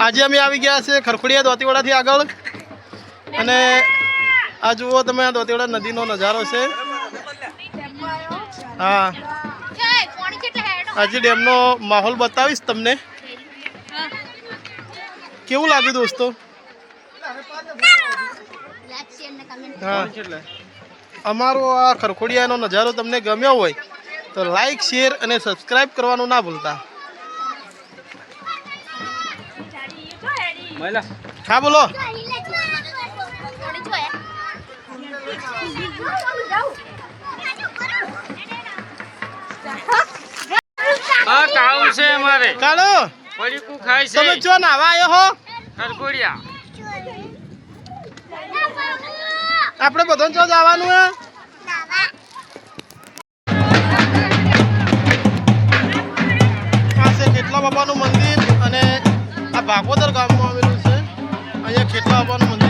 આજે અમે આવી ગયા છે ખરખુડિયા દોતીવાડાથી આગળ. અને આ જુઓ તમે, આ દોતીવાડા નદીનો નજારો છે. હા. આજે ડેમનો માહોલ બતાવીશ તમને. કેવું લાગ્યું દોસ્તો? હા. અમારો આ ખરખોડિયાનો નજારો તમને ગમ્યો હોય તો લાઈક, શેર અને સબસ્ક્રાઈબ કરવાનું ના ભૂલતા. હા બોલો. હા કાવું છે અમારે. કાળો પડીકું ખાય તમે જો નાવા આવ્યો હો. ખરગોડિયા. આપણે બધાને જો જવાનું હે. આ છે ખેટલા બાબાનું મંદિર અને આ ભાગોદર ગામમાં આવેલું লবণ মঞ্জু